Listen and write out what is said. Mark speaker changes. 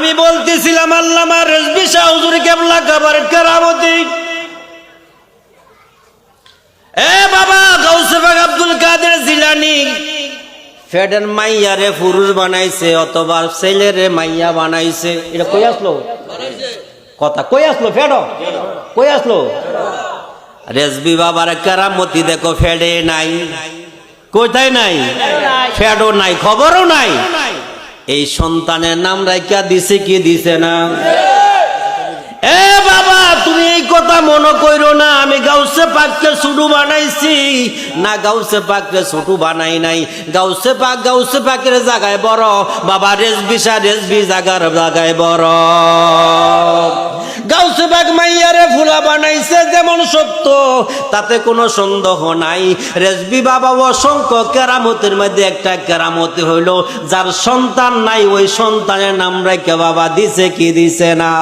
Speaker 1: আমি বলতেছিলাম, আল্লামা রেজবি শাহ হুজুর কেবলা কাবার কেরামতি। এ বাবা গৌসে বাগ আব্দুল কাদের জিলানি। ফেডেন মাইয়ারে পুরুষ বানাইছে অথবা ছেলেরে মাইয়া বানাইছে। এটা কই আসলো? কথা কই আসলো, ফেড? কই আসলো? রেজবি বাবার কেরামতি দেখো, ফেডে নাই। কোথায় নাই? ফেডও নাই, খবরও নাই। এই সন্তানের নাম রাইকা দিছে কি দিছে না? এ বাবা, তুমি এই কথা মনে করো না, আমি গাউসে পাককে ছোট বানাইছি। না, গাউসে পাককে ছোট বানাই নাই। গাউসে পাক, গাউসে পাকের জায়গায় বড়। বাবা রেজবিসা রেজবি জাগার জায়গায় বড়। বানাইছে যেমন সত্য, তাতে কোনো সন্দেহ নাই। রেজবি বাবা অসংখ্য কেরামতের মধ্যে একটা কেরামত হইল, যার সন্তান নাই, ওই সন্তানের নাম রেখে বাবা দিছে কি দিছে না।